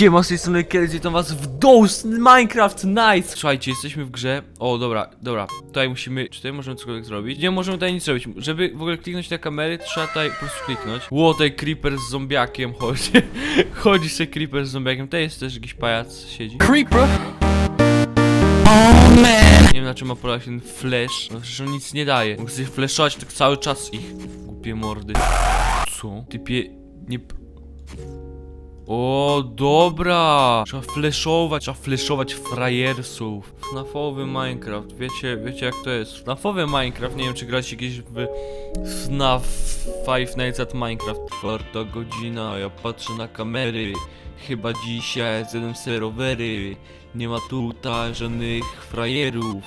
Siema, z tej strony Kelly, witam was w Dose Minecraft Nice! Słuchajcie, jesteśmy w grze. O, dobra, dobra. Tutaj musimy. Czy tutaj możemy cokolwiek zrobić? Nie możemy tutaj nic zrobić. Żeby w ogóle kliknąć na kamery, trzeba tutaj po prostu kliknąć. Ło, tutaj creeper z zombiakiem chodzi. chodzi sobie creeper z zombiakiem. Tutaj jest też jakiś pajac siedzi. Creeper. Nie wiem na czym ma polegać ten flash. No przecież on nic nie daje. Mógł sobie flashować tak cały czas ich. Głupie mordy. Co? Typie... Nie... O, dobra! Trzeba flashować, trzeba flashować frajersów. FNAFowy Minecraft, wiecie, wiecie jak to jest. FNAFowy Minecraft, nie wiem czy graliście kiedyś w FNAF Five Nights at Minecraft. Czwarta godzina, ja patrzę na kamery. Chyba dzisiaj zjadłem serowery. Nie ma tutaj żadnych frajerów,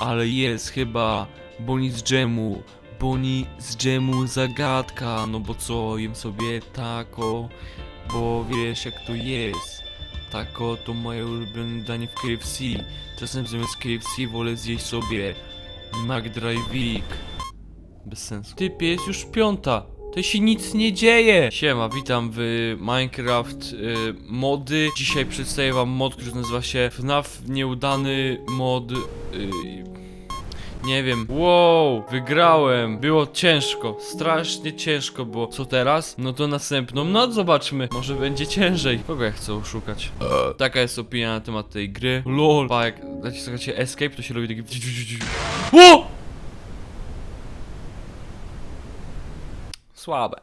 ale jest chyba boni z dżemu. Boni z dżemu zagadka, no bo co, jem sobie tako, bo wiesz jak to jest. Tako to moje ulubione danie w KFC. Czasem zamiast KFC wolę zjeść sobie McDrive'ik. Bez sensu. Typie, jest już piąta. To się nic nie dzieje! Siema, witam w Minecraft y, mody. Dzisiaj przedstawię wam mod, który nazywa się FNAF nieudany mod... Y, nie wiem. Wow, wygrałem. Było ciężko, strasznie ciężko było. Co teraz? No to następną noc zobaczmy. Może będzie ciężej. Kogo ja chcę oszukać? Taka jest opinia na temat tej gry. LOL. Pa, jak naciskacie escape, to się robi taki... O! Słabe.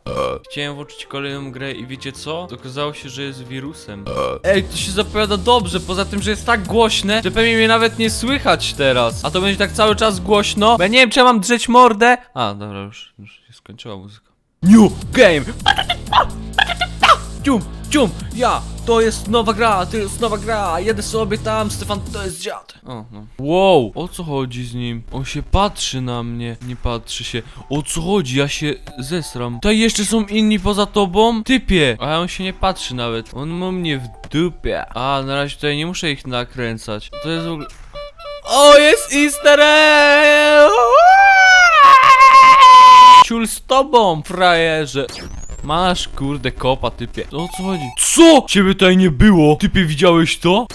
Chciałem włączyć kolejną grę i wiecie co? Okazało się, że jest wirusem. Ej, to się zapowiada dobrze, poza tym, że jest tak głośne, że pewnie mnie nawet nie słychać teraz. A to będzie tak cały czas głośno, bo ja nie wiem, czy ja mam drzeć mordę. A, dobra, już, już się skończyła muzyka. New game! Cium, cium, ja, to jest nowa gra, to jest nowa gra, jedę sobie tam, Stefan to jest dziad. O, no. Wow, o co chodzi z nim? On się patrzy na mnie, nie patrzy się. O co chodzi? Ja się zesram. Tutaj jeszcze są inni poza tobą? Typie! A on się nie patrzy nawet. On ma mnie w dupie. A, na razie tutaj nie muszę ich nakręcać. To jest w ogóle... O, jest easter egg! Ciul z tobą, frajerze. Masz kurde kopa, typie. O co chodzi? Co? Ciebie tutaj nie było. Typie, widziałeś to?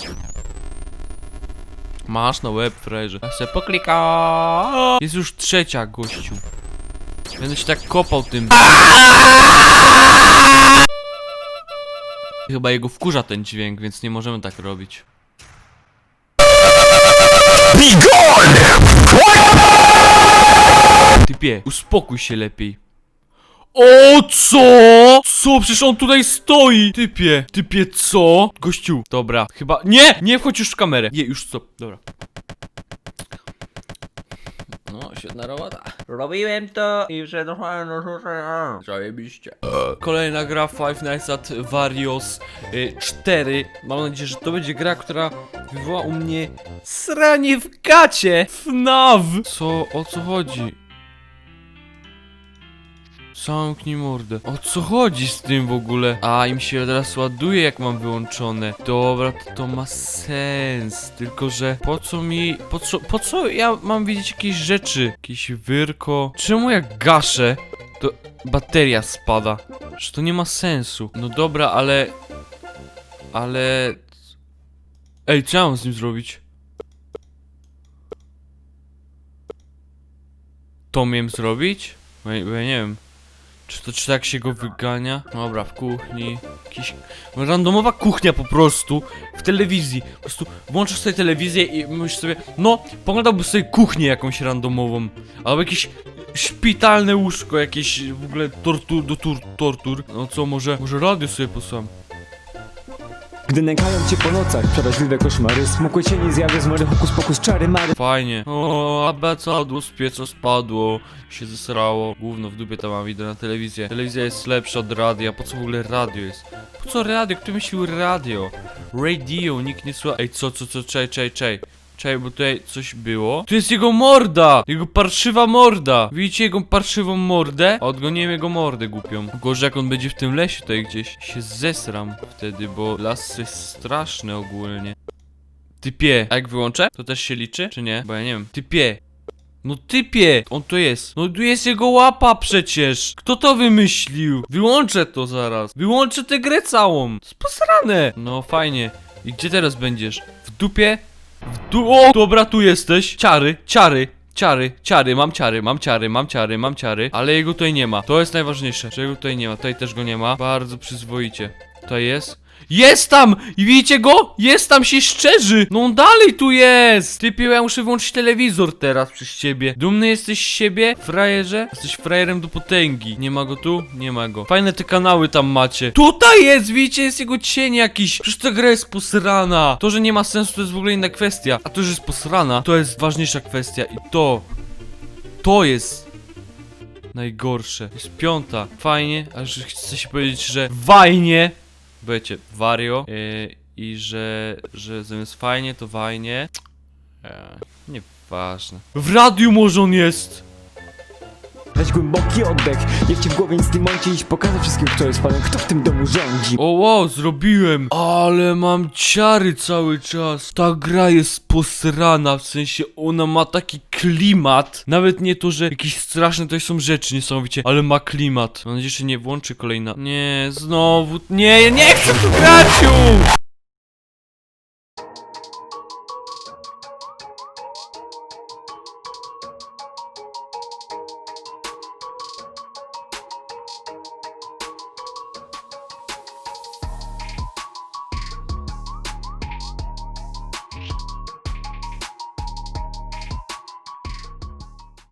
Masz na web, frajerze. Ja se poklika. Jest już trzecia, gościu. Będę się tak kopał tym. Chyba jego wkurza ten dźwięk, więc nie możemy tak robić. Typie, uspokój się lepiej. O co? Co? Przecież on tutaj stoi! Typie, typie co? Gościu, dobra, chyba... Nie! Nie wchodź już w kamerę! Nie, już co? Dobra. No, świetna robota. Robiłem to i przedłużałem do rzucenia. Zajebiście. Kolejna gra Five Nights at Varios y, 4. Mam nadzieję, że to będzie gra, która wywoła u mnie sranie w gacie. FNAF! Co? O co chodzi? Zamknij mordę. O co chodzi z tym w ogóle? A, im się teraz ładuje jak mam wyłączone. Dobra, to, to ma sens. Tylko, że po co mi... Po co, po co ja mam widzieć jakieś rzeczy? Jakieś wyrko? Czemu jak gaszę, to bateria spada? Że to nie ma sensu. No dobra, ale... Ale... Ej, co ja mam z nim zrobić? To miałem zrobić? Ja, ja nie wiem. Czy to czy tak się go wygania? Dobra, w kuchni. Jakiś. Randomowa kuchnia po prostu w telewizji. Po prostu włączasz sobie telewizję i myślisz sobie, no, poglądałbym sobie kuchnię jakąś randomową. Albo jakieś szpitalne łóżko, jakieś w ogóle tortur do tur, tortur. No co, może, może radio sobie posłam. Gdy nękają cię po nocach przeraźliwe koszmary Smukłe cienie zjawy z mory hokus pokus czary mary Fajnie. O, abecadło z pieca spadło, się zesrało. Gówno w dupie tam mam, idę na telewizję. Telewizja jest lepsza od radia. Po co w ogóle radio jest? Po co radio? Kto myślił radio? Radio, nikt nie słucha. Ej, co, co, co, czej, czej, czej. Czej, bo tutaj coś było. Tu jest jego morda! Jego parszywa morda! Widzicie jego parszywą mordę? A Odgoniłem jego mordę głupią. Gorzej jak on będzie w tym lesie tutaj gdzieś. Się zesram wtedy, bo las jest straszny ogólnie. Typie. A jak wyłączę? To też się liczy? Czy nie? Bo ja nie wiem. Typie. No typie, on to jest. No tu jest jego łapa przecież. Kto to wymyślił? Wyłączę to zaraz. Wyłączę tę grę całą. To. No fajnie. I gdzie teraz będziesz? W dupie? O! Dobra, tu jesteś. Ciary, ciary. Ciary, ciary, mam ciary, mam ciary, mam ciary, mam ciary, ale jego tutaj nie ma. To jest najważniejsze, że jego tutaj nie ma, tutaj też go nie ma. Bardzo przyzwoicie. Tutaj jest. Jest tam! I widzicie go? Jest tam się szczerzy! No on dalej tu jest! Typie, ja muszę wyłączyć telewizor teraz przez ciebie. Dumny jesteś z siebie? Frajerze? Jesteś frajerem do potęgi. Nie ma go tu? Nie ma go. Fajne te kanały tam macie. Tutaj jest! Widzicie? Jest jego cień jakiś. Przecież ta gra jest posrana. To, że nie ma sensu, to jest w ogóle inna kwestia. A to, że jest posrana, to jest ważniejsza kwestia. I to... To jest... Najgorsze. Jest piąta. Fajnie, aż chcę się powiedzieć, że fajnie. Będziecie wario. Yy, I że, że zamiast fajnie, to fajnie. Eee, nieważne. W radiu może on jest! Weź głęboki oddech, niech ci w głowie nic nie mąci Iść pokazać wszystkim, kto jest panem, kto w tym domu rządzi O wow, zrobiłem! Ale mam ciary cały czas. Ta gra jest posrana, w sensie ona ma taki klimat. Nawet nie to, że jakieś straszne to są rzeczy niesamowicie, ale ma klimat. Mam nadzieję, że nie włączy kolejna. Nie, znowu. Nie, ja nie chcę tu grać już!